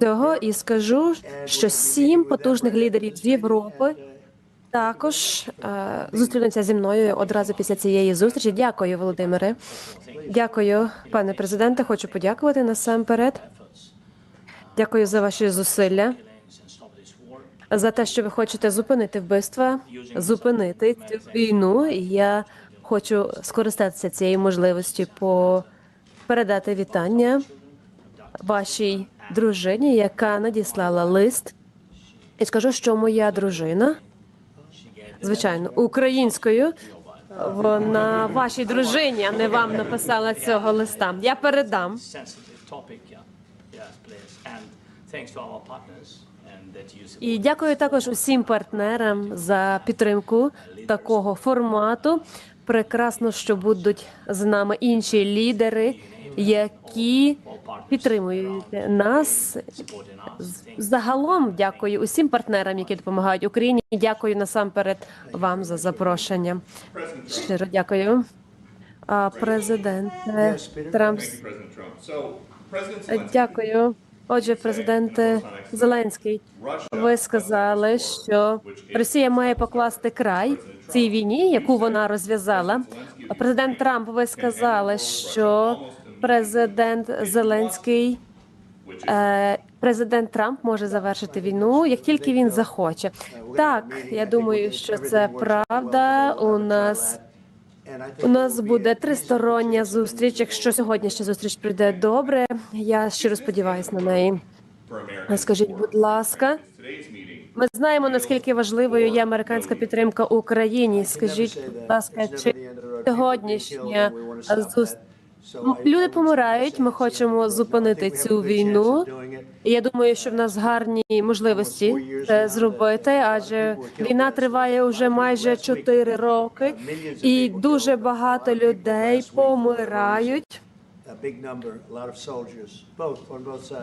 цього і скажу, що сім потужних лідерів з Європи також е, зустрінуться зі мною одразу після цієї зустрічі. Дякую, Володимире. Дякую, пане президенте. Хочу подякувати насамперед. Дякую за ваші зусилля. За те, що ви хочете зупинити вбивства, зупинити цю війну. Я хочу скористатися цією можливістю по передати вітання вашій дружині, яка надіслала лист. І скажу, що моя дружина, звичайно, українською, вона вашій дружині, а не вам написала цього листа. Я передам. І дякую також усім партнерам за підтримку такого формату. Прекрасно, що будуть з нами інші лідери, які підтримують нас. Загалом дякую усім партнерам, які допомагають Україні. Дякую насамперед вам за запрошення. Щиро дякую. Президент Трамп. Дякую. Отже, президент Зеленський, ви сказали, що Росія має покласти край цій війні, яку вона розв'язала. Президент Трамп, ви сказали, що президент Зеленський. е, Президент Трамп може завершити війну, як тільки він захоче. Так, я думаю, що це правда. У нас у нас буде тристороння зустріч. Якщо сьогоднішня зустріч прийде добре, я щиро сподіваюся на неї. Скажіть, будь ласка, ми знаємо наскільки важливою є американська підтримка Україні. Скажіть, будь ласка, чи сьогоднішня зустріч люди помирають? Ми хочемо зупинити цю війну. Я думаю, що в нас гарні можливості це зробити, адже війна триває вже майже 4 роки, і дуже багато людей помирають.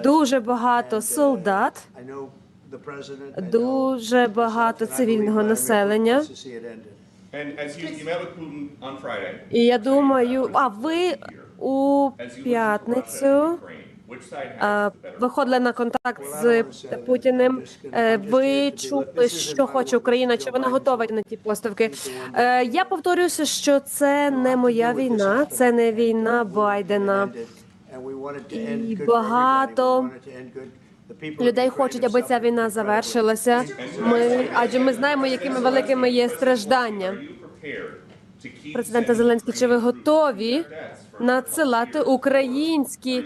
Дуже багато солдат, дуже багато цивільного населення. І я думаю, а ви у п'ятницю better? виходили на контакт з Путіним. Е, Ви чули, що хоче Україна? Чи вона готова на ті поставки? Е, Я повторюся, що це не моя війна, це не війна Байдена. І багато Людей хочуть, аби ця війна завершилася. Ми адже ми знаємо, якими великими є страждання. Sending Зеленський, чи ви готові надсилати українські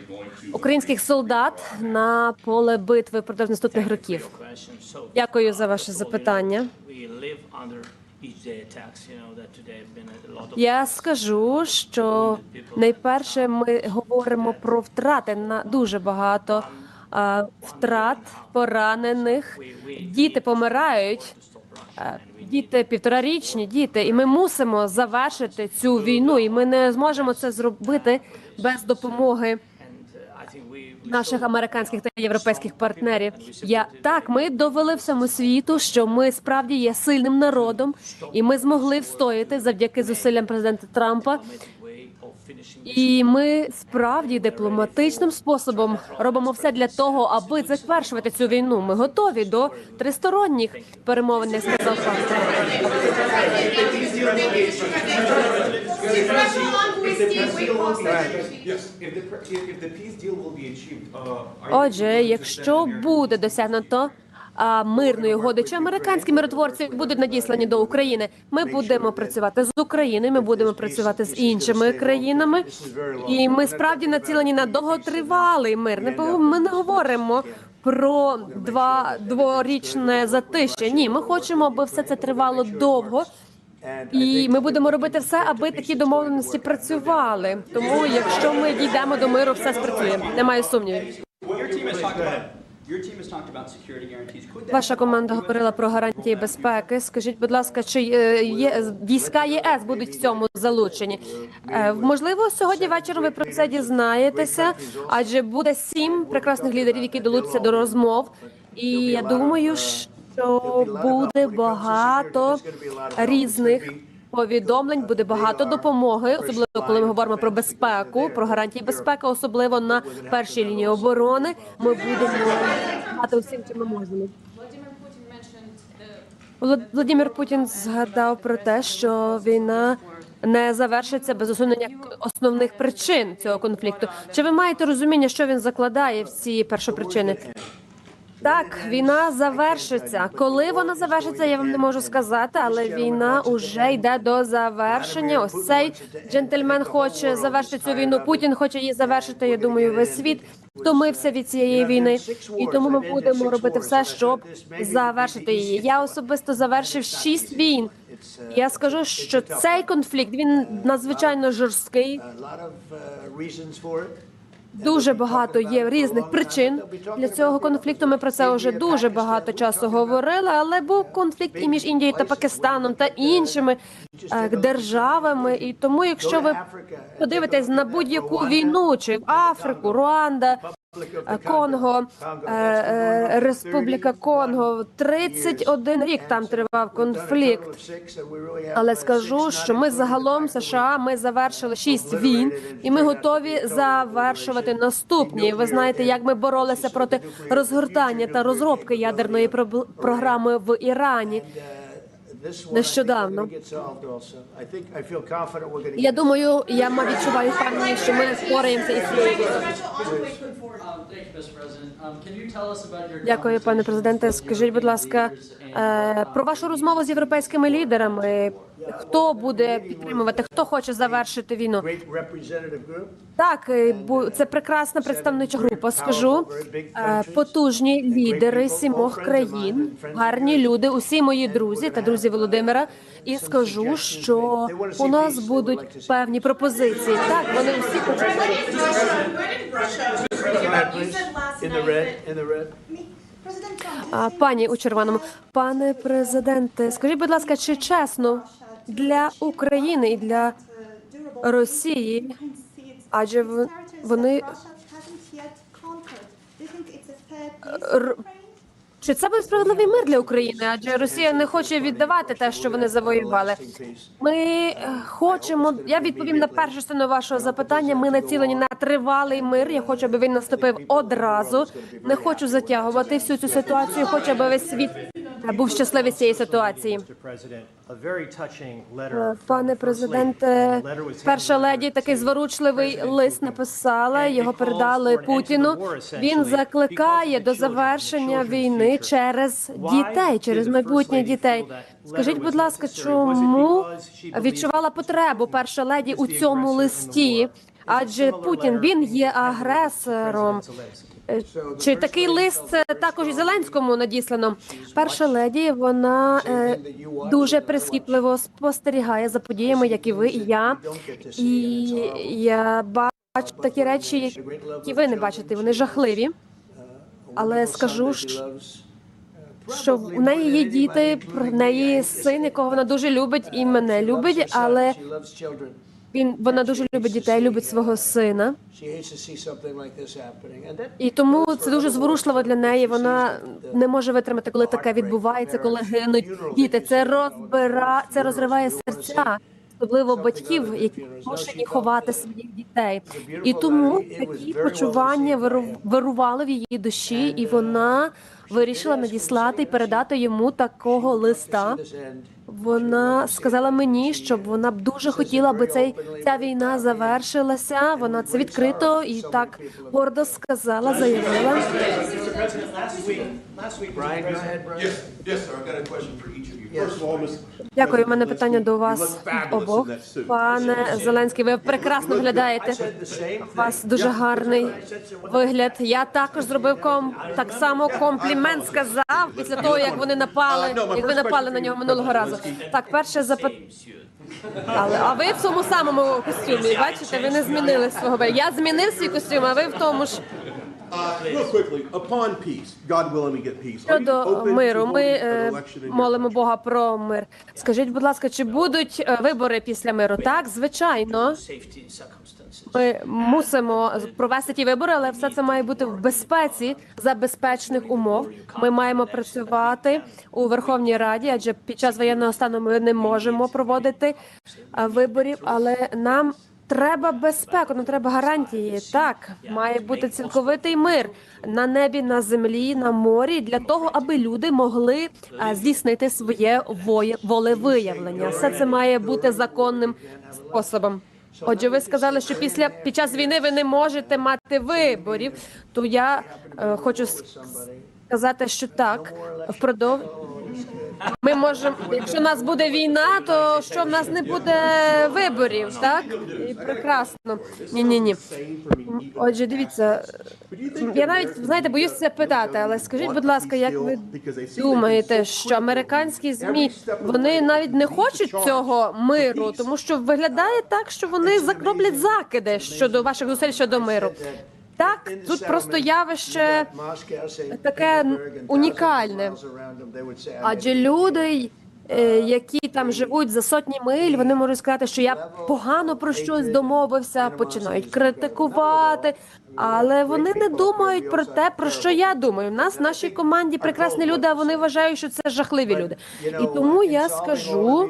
українських солдат на поле битви впродовж наступних років? Дякую за ваше запитання. Я скажу, що найперше ми говоримо про втрати на дуже багато втрат поранених. Діти помирають. Діти півторарічні діти, і ми мусимо завершити цю війну, і ми не зможемо це зробити без допомоги наших американських та європейських партнерів. Я так, ми довели всьому світу, що ми справді є сильним народом, і ми змогли встояти завдяки зусиллям президента Трампа. diplomatic way of finishing this. І ми справді дипломатичним способом робимо все для того, аби завершувати цю війну. Ми готові до тристоронніх перемовин, як сказав uh, Отже, якщо буде досягнуто мирної угоди, чи американські миротворці будуть надіслані до України, ми будемо працювати з Україною, ми будемо працювати з іншими країнами, і ми справді націлені на довготривалий мир. Не ми не говоримо. Про два дворічне затище. Ні, ми хочемо, аби все це тривало довго, і ми будемо робити все, аби такі домовленості працювали. Тому, якщо ми дійдемо до миру, все спрацює. Немає сумнівів. Ваша команда говорила про гарантії безпеки. Скажіть, будь ласка, чи е, є війська ЄС будуть в цьому залучені? Е, Можливо, сьогодні вечором ви про це дізнаєтеся, адже буде сім прекрасних лідерів, які долучаться до розмов. І я думаю, що буде багато різних повідомлень, буде багато допомоги, особливо коли ми говоримо про безпеку, про гарантії безпеки, особливо на першій лінії оборони. Ми будемо мати усім, чим ми можемо. Владимир Путін згадав про те, що війна не завершиться без усунення основних причин цього конфлікту. Чи ви маєте розуміння, що він закладає в ці першопричини? Так, війна завершиться. Коли вона завершиться, я вам не можу сказати, але війна уже йде до завершення. Ось цей джентльмен хоче завершити цю війну. Путін хоче її завершити. Я думаю, весь світ втомився від цієї війни, і тому ми будемо робити все, щоб завершити її. Я особисто завершив шість війн. Я скажу, що цей конфлікт він надзвичайно жорсткий. Дуже багато є різних причин для цього конфлікту. Ми про це вже дуже багато часу говорили. Але був конфлікт і між Індією та Пакистаном та іншими е, державами. І тому, якщо ви подивитесь на будь-яку війну, чи в Африку, Руанда, Конго, е, е, Республіка Конго, 31 рік там тривав конфлікт. Але скажу, що ми загалом США ми завершили шість війн, і ми готові завершувати наступні. Ви знаєте, як ми боролися проти розгортання та розробки ядерної програми в Ірані. Нещодавно. Я думаю, я відчуваю впевненість, що ми впораємося із цією. Дякую, пане президенте. Скажіть, будь ласка, е, про вашу розмову з європейськими лідерами. Хто буде підтримувати? Хто хоче завершити війну? Так, е, бу- це прекрасна представнича група. Скажу Е, потужні лідери сімох країн, гарні люди, усі мої друзі та друзі Володимира. І скажу, що у нас будуть певні пропозиції. Так, вони усі хочуть. А, Пані у червоному, пане президенте, скажіть, будь ласка, чи чесно для України і для Росії, адже вони чи це буде справедливий мир для України? Адже Росія не хоче віддавати те, що вони завоювали. Ми е, хочемо. Я відповім на першу частину вашого запитання. Ми націлені на тривалий мир. Я хочу, аби він наступив одразу. Не хочу затягувати всю цю ситуацію. Хочу, аби весь світ був щасливий з цієї ситуації. Е, Пане президенте, перша леді такий зворучливий лист написала. Його передали Путіну. Він закликає до завершення війни через дітей, через майбутнє дітей. Скажіть, будь ласка, чому відчувала потребу перша леді у цьому листі? Адже Путін він є агресором. Е, Чи такий лист також і Зеленському надіслано? Перша леді вона е, дуже прискіпливо спостерігає за подіями, як і ви, і я. І я бачу такі речі, які ви не бачите. Вони жахливі. Але скажу, що в неї є діти, в неї син, якого вона дуже любить і мене любить, але він вона дуже любить дітей, любить свого сина. І тому це дуже зворушливо для неї. Вона не може витримати, коли таке відбувається, коли гинуть діти. Це розбира, це розриває серця. Особливо батьків, які змушені ховати своїх дітей, і тому такі почування виру- вирували в її душі, і вона вирішила надіслати і передати йому такого листа. Вона сказала мені, щоб вона б дуже хотіла, аби цей ця війна завершилася. Вона це відкрито і так гордо сказала, заявила. Brian, go ahead, Brian. Yes, yes, sir. I've got a question for each of you. First of all, Ms. Дякую. У мене питання до вас обох. Пане Зеленський, ви прекрасно виглядаєте. У вас дуже гарний вигляд. Я також зробив ком так само комплімент. Сказав після того, як вони напали, як ви напали на нього минулого разу. Так, перше запит... Але а ви в цьому самому костюмі. Бачите, ви не змінили свого. Я змінив свій костюм, а ви в тому ж. Real quickly, upon peace, God willing we get peace. Щодо миру, ми е, election in your молимо? Бога про мир. Скажіть, будь ласка, чи будуть е, вибори після миру? Так, звичайно. Ми мусимо провести ті вибори, але все це має бути в безпеці за безпечних умов. Ми маємо працювати у Верховній Раді, адже під час воєнного стану ми не можемо проводити а, виборів, але нам. Треба безпеку, нам треба гарантії. Так, має бути цілковитий мир на небі, на землі, на морі для того, аби люди могли здійснити своє воє- волевиявлення. Все це має бути законним способом. Отже, ви сказали, що після під час війни ви не можете мати виборів. То я е, хочу сказати, що так впродовж ми можемо, якщо в нас буде війна, то що в нас не буде виборів, так і прекрасно. Ні, ні, ні. Отже, дивіться, я навіть знаєте, боюсь це питати, але скажіть, будь ласка, як ви думаєте, що американські змі вони навіть не хочуть цього миру, тому що виглядає так, що вони роблять закиди щодо ваших зусиль щодо миру. Так, тут просто явище таке унікальне. Адже люди, е, які там живуть за сотні миль, вони можуть сказати, що я погано про щось домовився, починають критикувати, але вони не думають про те, про що я думаю. У нас в нашій команді прекрасні люди, а вони вважають, що це жахливі люди. І тому я скажу,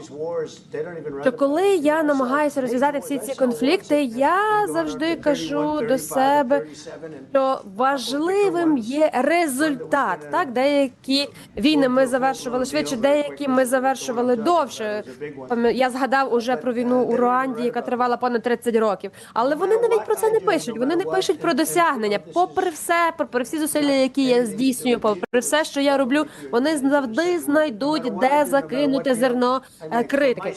що коли я намагаюся розв'язати всі ці конфлікти, я завжди кажу до себе, що важливим є результат. Так, деякі війни ми завершували швидше, деякі ми завершували довше. Я згадав уже про війну у Руанді, яка тривала понад 30 років. Але вони навіть про це не пишуть. Вони не пишуть про досягнення. Попри все, попри всі зусилля, які я здійснюю, попри все, що я роблю, вони завжди знайдуть де закинути зерно е, критики.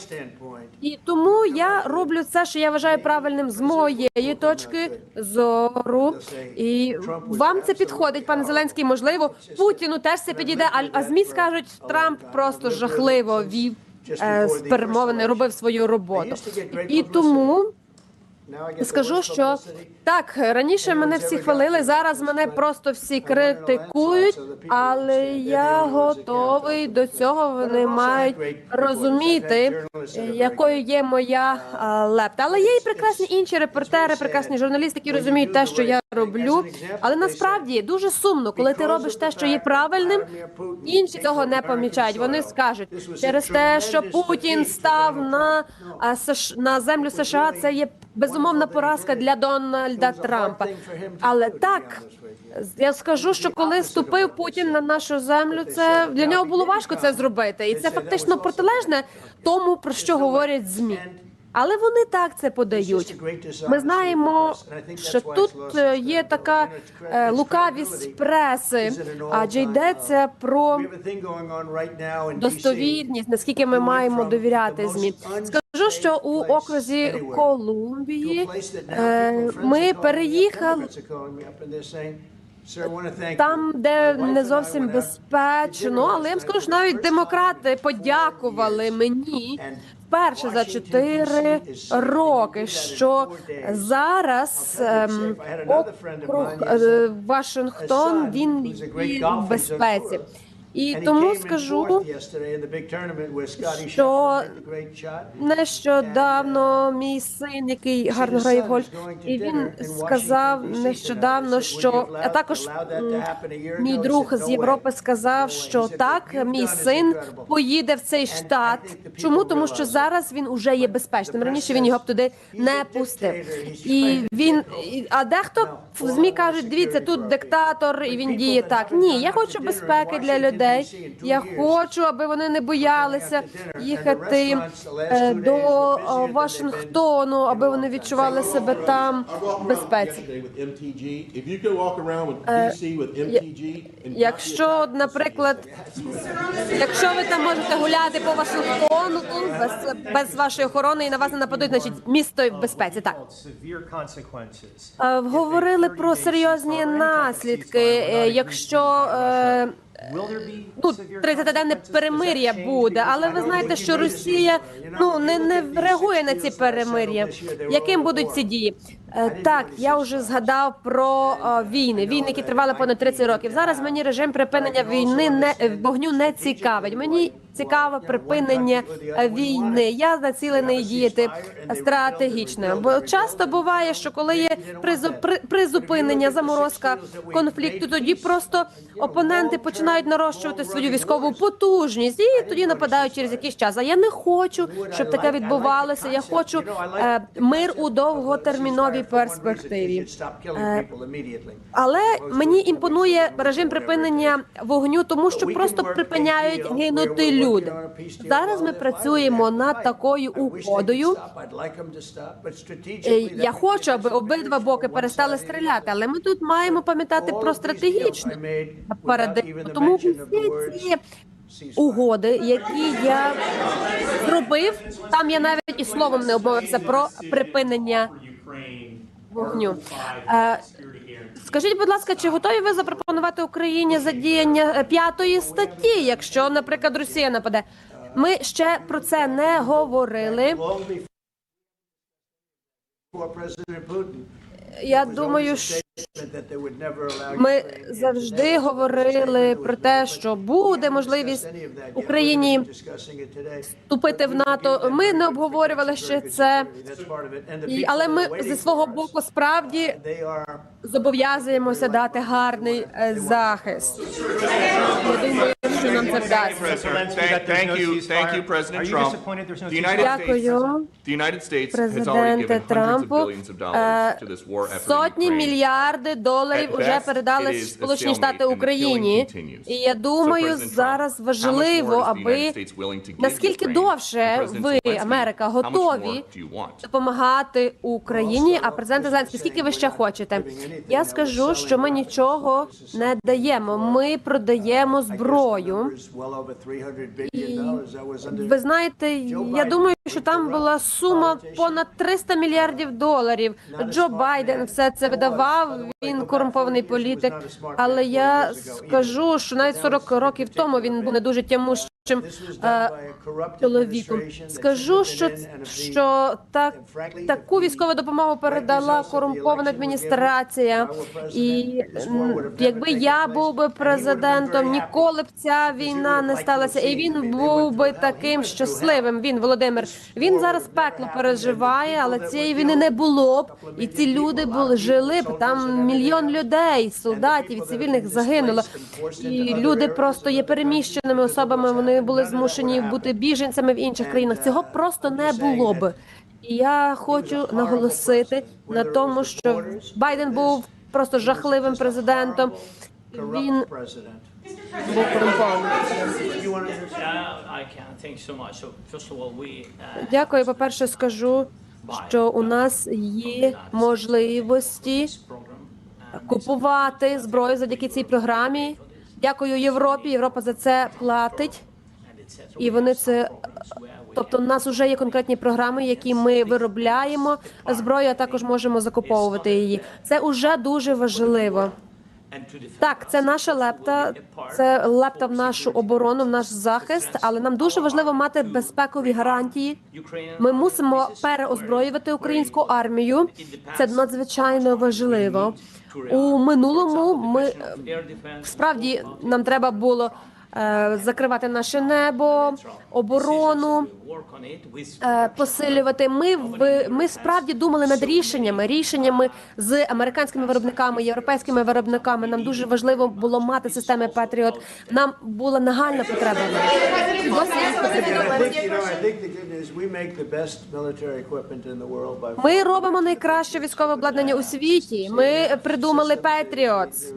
І тому я роблю це, що я вважаю правильним з моєї точки зору. І вам це підходить, пане Зеленський. Можливо, Путіну теж це підійде. А змі скажуть, Трамп просто жахливо вів е, перемовини, робив свою роботу. І тому скажу, що так раніше мене всі хвалили. Зараз мене просто всі критикують, але я готовий до цього. Вони мають розуміти, якою є моя лепта. Але є і прекрасні інші репортери, прекрасні журналісти, які розуміють те, що я роблю. Але насправді дуже сумно, коли ти робиш те, що є правильним. Інші цього не помічають. Вони скажуть через те, що Путін став на на землю США. Це є безумовна поразка для Дональда Трампа. Але так я скажу, що коли ступив Путін на нашу землю, це для нього було важко це зробити, і це фактично протилежне тому, про що говорять змі. Але вони так це подають. Ми знаємо, що тут е, є така е, лукавість преси, адже йдеться про достовірність, наскільки ми маємо довіряти змі. Скажу, що у окрузі Колумбії е, ми переїхали там, де не зовсім безпечно, але я вам скажу, що навіть демократи подякували мені вперше за чотири роки, що зараз ем, округ е, Вашингтон він в безпеці. І тому скажу, що нещодавно мій син, який гарно грає в гольф, і він сказав нещодавно, що а також мій друг з Європи сказав, що так, мій син поїде в цей штат. Чому? Тому що зараз він уже є безпечним. Раніше він його б туди не пустив. І він а дехто в змі кажуть, дивіться, тут диктатор, і він діє так. Ні, я хочу безпеки для людей. Я хочу, аби вони не боялися їхати е, до е, Вашингтону, аби вони відчували себе там в безпеці. Якщо, наприклад, якщо ви там можете гуляти по Вашингтону без, без вашої охорони і на вас не нападуть, значить місто в безпеці. Так Е, говорили про серйозні наслідки. Е, Якщо е, ну 30-денне перемир'я буде, але ви знаєте, що Росія ну не, не реагує на ці перемир'я. Яким будуть ці дії? Е, Так, я вже згадав про е, війни. Війни, які тривали понад 30 років. Зараз мені режим припинення війни не вогню не цікавить. Мені цікаве припинення е, війни. Я націлений діяти стратегічно. Бо часто буває, що коли є призу- призупинення, заморозка конфлікту, тоді просто опоненти починають нарощувати свою військову потужність і тоді нападають через якийсь час. А я не хочу, щоб таке відбувалося. Я хочу е, мир у довготерміновій перспективі. Е, Але мені імпонує режим припинення вогню, тому що просто припиняють гинути люди. Зараз ми працюємо над такою угодою. Е, Я хочу, аби обидва боки перестали стріляти, але ми тут маємо пам'ятати про стратегічну парадигму. Тому всі ці угоди, які я зробив, там я навіть і словом не обмовився про припинення вогню. Скажіть, будь ласка, чи готові ви запропонувати Україні задіяння е, п'ятої статті, якщо, наприклад, Росія нападе? Ми ще про це не говорили. Я думаю, що ми завжди говорили про те, що буде можливість Україні вступити в НАТО. Ми не обговорювали ще це, але ми зі свого боку справді зобов'язуємося дати гарний е, захист. Я думаю, що нам це вдасться. Thank, thank you, thank you, President Are you Trump. disappointed there's no The United States, Дякую. the United States has already Президенте given hundreds of Трампу. billions of dollars to this war Е, effort in Сотні Ukraine. мільярди доларів At уже best, передали it is a Сполучені stalemate, Штати and the Україні. killing continues. І я So, думаю, President Trump, зараз much важливо, more is the аби United States willing to give наскільки Ukraine? довше President ви, Zelensky, Америка, how much more готові do you want? допомагати Україні. А президент Зеленський, скільки ви ще хочете? Я скажу, що ми нічого не даємо. Ми продаємо зброю. Ви знаєте, я думаю, що там була сума понад 300 мільярдів доларів. Джо Байден все це видавав. Він корумпований політик. Але я скажу, що навіть 40 років тому він був не дуже тямущим е, чоловіком. Скажу, що що так таку військову допомогу передала корумпована адміністрація. І якби я був би президентом, ніколи б ця війна не сталася, і він був би таким щасливим. Він Володимир. Він зараз пекло переживає, але цієї війни не було б. І ці люди були жили б там мільйон людей, солдатів і цивільних загинуло. І люди просто є переміщеними особами. Вони були змушені бути біженцями в інших країнах. Цього просто не було б. І я хочу наголосити на тому, що Байден був просто жахливим президентом. Він був корумпований. Дякую. По перше, скажу, що у нас є можливості купувати зброю завдяки цій програмі. Дякую Європі. Європа за це платить. І вони це тобто, у нас вже є конкретні програми, які ми виробляємо зброю, а також можемо закуповувати її. Це вже дуже важливо. Так, це наша лепта, це лепта в нашу оборону, в наш захист. Але нам дуже важливо мати безпекові гарантії. Ми мусимо переозброювати українську армію. Це надзвичайно важливо. У минулому ми справді нам треба було е, закривати наше небо, оборону. е, Посилювати ми ми справді думали над рішеннями, рішеннями з американськими виробниками, європейськими виробниками. Нам дуже важливо було мати системи Патріот. Нам була нагальна потреба. Ми робимо найкраще військове обладнання у світі. Ми придумали Patriots.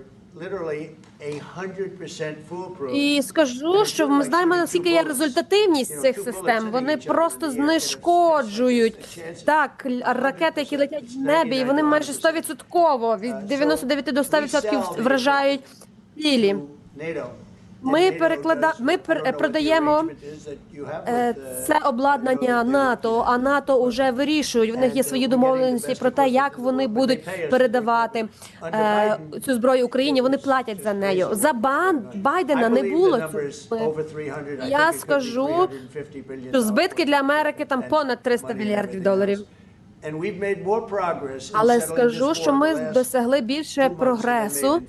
І скажу, що ми знаємо наскільки є результативність цих систем. Вони просто знешкоджують так ракети, які летять в небі, і вони майже 100% від 99 до 100% вражають цілі. Ми переклада... ми пер- продаємо е, це обладнання НАТО, а НАТО вже вирішують. В них є свої домовленості про те, як вони будуть передавати е, цю зброю Україні. Вони платять за нею. За бан Байдена не було. Я скажу, що збитки для Америки там понад 300 мільярдів доларів. And we've made more progress in Але скажу, що ми the last досягли більше прогресу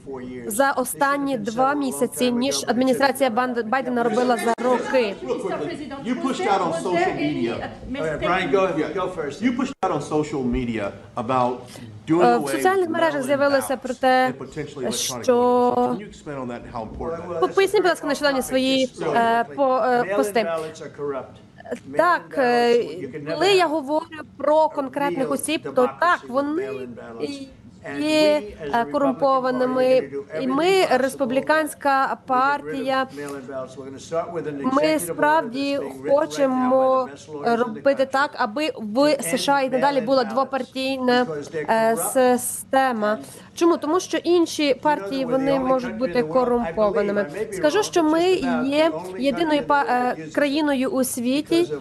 за останні два місяці, ніж адміністрація Байдена робила за роки. Uh, Е, В соціальних with мережах з'явилося про те, and potentially electronic що voting. Can you expand on that and how important that is? Well, Поясніть, будь ласка, нещодавні свої е, е, пости. Так, е, коли я говорю про конкретних осіб, то так, вони є е, корумпованими, і ми, республіканська партія, ми справді хочемо робити так, аби в США і надалі була двопартійна е, система. Чому? Тому що інші партії вони можуть бути корумпованими. Скажу, що ми є єдиною е, країною у світі,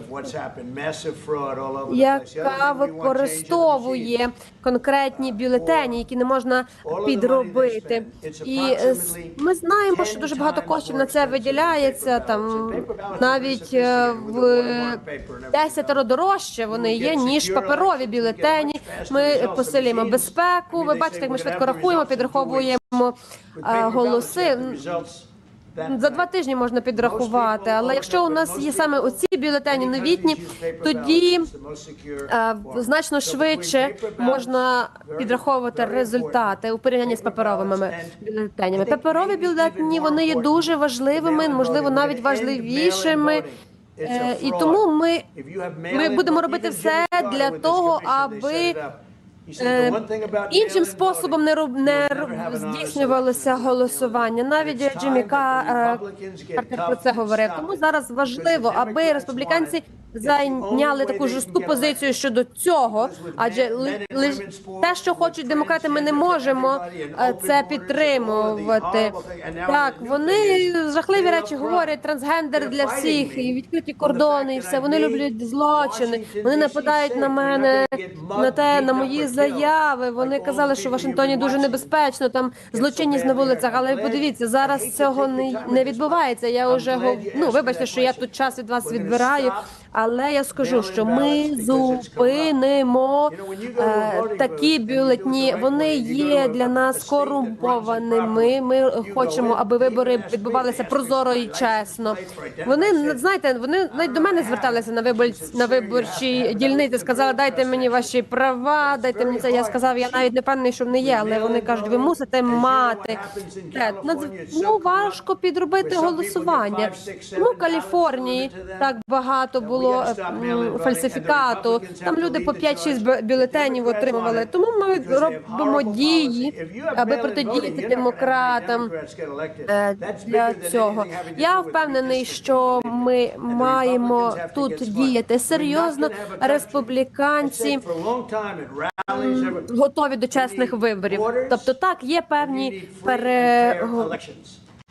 яка використовує конкретні бюлетені, які не можна підробити. І е, ми знаємо, що дуже багато коштів на це виділяється. Там навіть е, в десятеро дорожче вони є ніж паперові бюлетені. Ми посилюємо безпеку. Ви бачите, як ми швидко рахуємо, підраховуємо голоси. За два тижні можна підрахувати, але якщо у нас є саме оці бюлетені новітні, тоді е, значно швидше можна підраховувати результати у порівнянні з паперовими бюлетенями. Паперові бюлетені вони є дуже важливими, можливо, навіть важливішими. Е, І тому ми, ми будемо робити все для того, аби іншим способом не роб не здійснювалося голосування. Навіть Джиммі е, Картер про це говорив. Тому зараз важливо, аби республіканці зайняли таку жорстку позицію щодо цього, адже ли- лиш те, що хочуть демократи, ми не можемо е, це підтримувати. Так, вони жахливі речі говорять, трансгендер для всіх, і відкриті кордони, і все. Вони люблять злочини. Вони нападають на мене, на те, на мої заяви. Вони казали, що в Вашингтоні дуже небезпечно, там злочинність на вулицях. Але подивіться, зараз цього не, не відбувається. Я вже ну, вибачте, що я тут час від вас відбираю. Але я скажу, що ми зупинимо е, такі бюлетні. Вони є для нас корумпованими. Ми хочемо, аби вибори відбувалися прозоро і чесно. Вони знаєте, вони навіть до мене зверталися на вибор на виборчі дільниці. Сказали, дайте мені ваші права, дайте мені це. Я сказав, я навіть не певний, що вони є, але вони кажуть, ви мусите мати. Те, Ну важко підробити голосування. В Каліфорнії так багато було м, фальсифікату. Там люди по 5-6 бюлетенів отримували. Тому ми робимо дії, аби протидіяти демократам е, для цього. Я впевнений, що ми маємо тут діяти серйозно. Республіканці готові до чесних виборів. Тобто, так є певні пере...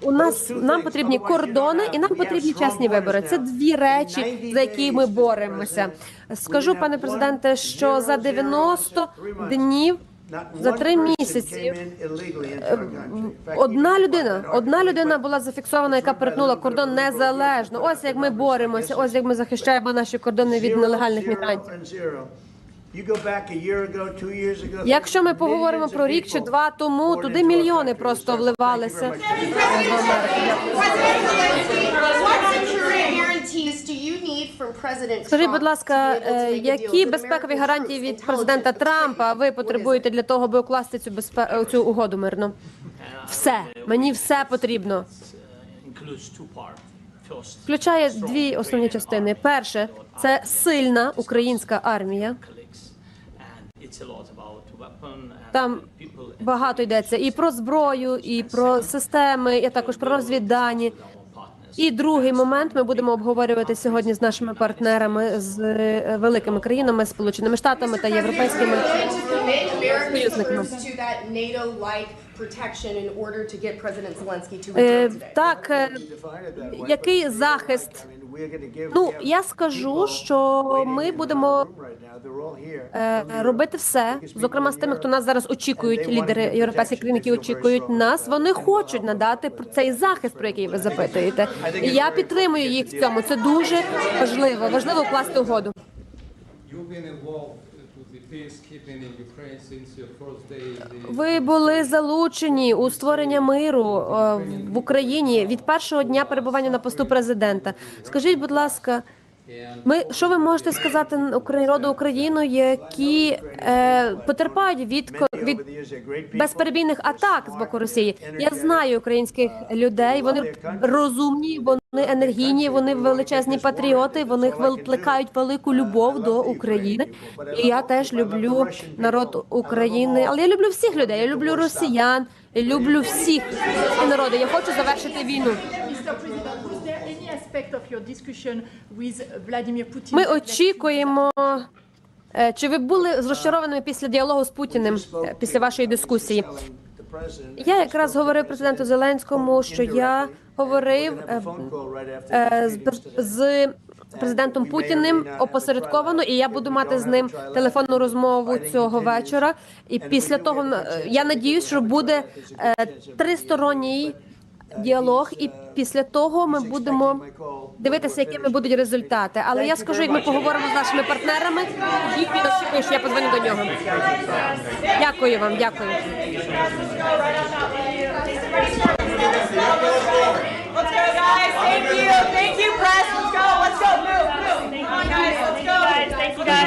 У нас нам потрібні кордони і нам потрібні чесні вибори. Це дві речі, за які ми боремося. Скажу, пане президенте, що за 90 днів. За три місяці е, одна людина, одна людина була зафіксована, яка перетнула кордон незалежно. Ось як ми боремося, ось як ми захищаємо наші кордони від нелегальних мігрантів. Якщо ми поговоримо про рік чи два тому, туди мільйони просто вливалися. Скажіть, будь ласка, е, які безпекові гарантії від президента Трампа ви потребуєте для того, аби укласти цю безпе... цю угоду мирно? Все, мені все потрібно. Включає дві основні частини. Перше це сильна українська армія. Там багато йдеться і про зброю, і про системи, і також про розвіддані. І другий момент ми будемо обговорювати сьогодні з нашими партнерами з е, великими країнами, Сполученими Штатами та європейськими. Союзниками. Е, Так, е, який захист? Ну я скажу, що ми будемо е, робити все, зокрема з тими, хто нас зараз очікують, лідери європейських країн, які очікують нас. Вони хочуть надати про цей захист, про який ви запитуєте. І я підтримую їх в цьому. Це дуже важливо. Важливо вкласти угоду. Ви були залучені у створення миру е, в Україні від першого дня перебування на посту президента. Скажіть, будь ласка, ми що ви можете сказати народу України, які е, потерпають від від безперебійних атак з боку Росії? Я знаю українських людей. Вони розумні, вони енергійні, вони величезні патріоти. Вони викликають велику любов до України. І я теж люблю народ України. Але я люблю всіх людей. Я люблю росіян, я люблю всіх народи. Я хочу завершити війну. Ми очікуємо. е, Чи ви були розчарованими після діалогу з Путіним е, після вашої дискусії? Я якраз говорив президенту Зеленському, що я говорив е, з- президентом Путіним опосередковано, і я буду мати з ним телефонну розмову цього вечора. І після того я надіюсь, що буде тристоронній діалог, і після того ми будемо дивитися, якими будуть результати. Але я скажу, як ми поговоримо з нашими партнерами, і що я подзвоню до нього. Дякую вам, дякую. Let's go, guys. Thank you. Thank you, press. Let's go. Let's go. Move. Move. Come on, guys. Let's go. Thank you, guys.